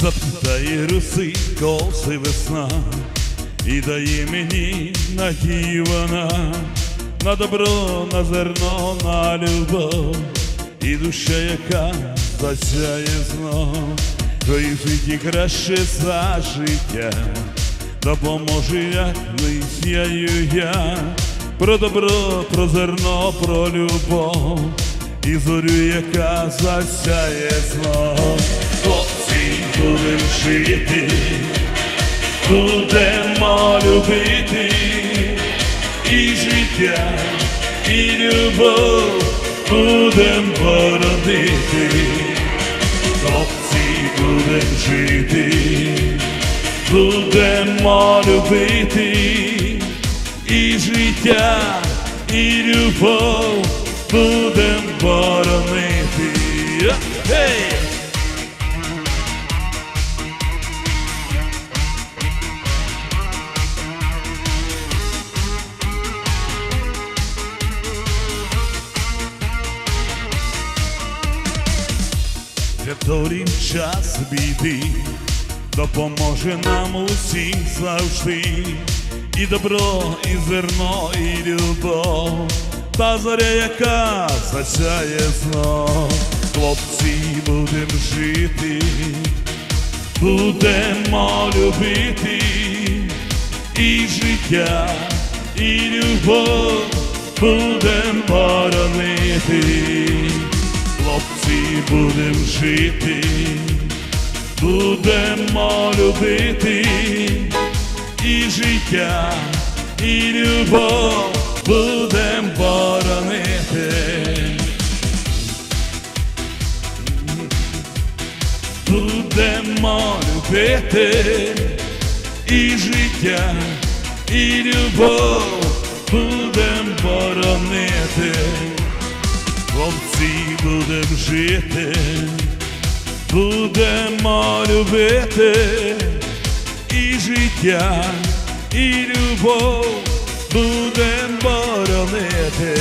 Заплітає руси коси весна, і дає мені надію на добро, на зерно, на любов, і душа, яка засяє знов, то і в житті краще за життя, допоможе, як лисяю я, про добро, про зерно, про любов, і зорю, яка засяє знов. Будем жити, будемо любити і життя, і любов будем боронити, хлопці будем жити, будемо любити і життя, і любов будем боронити. Гей! Святорім час біди, допоможе нам усім завжди, і добро, і зерно, і любов, та зоря, яка засяє знов, хлопці, будем жити, будемо любити, і життя, і любов будем боронити жити, будемо любити і життя, і любов будем боронити. Будемо любити і життя, і любов будем боронити. Хлопці будем жити, будемо любити і життя, і любов будем боронити.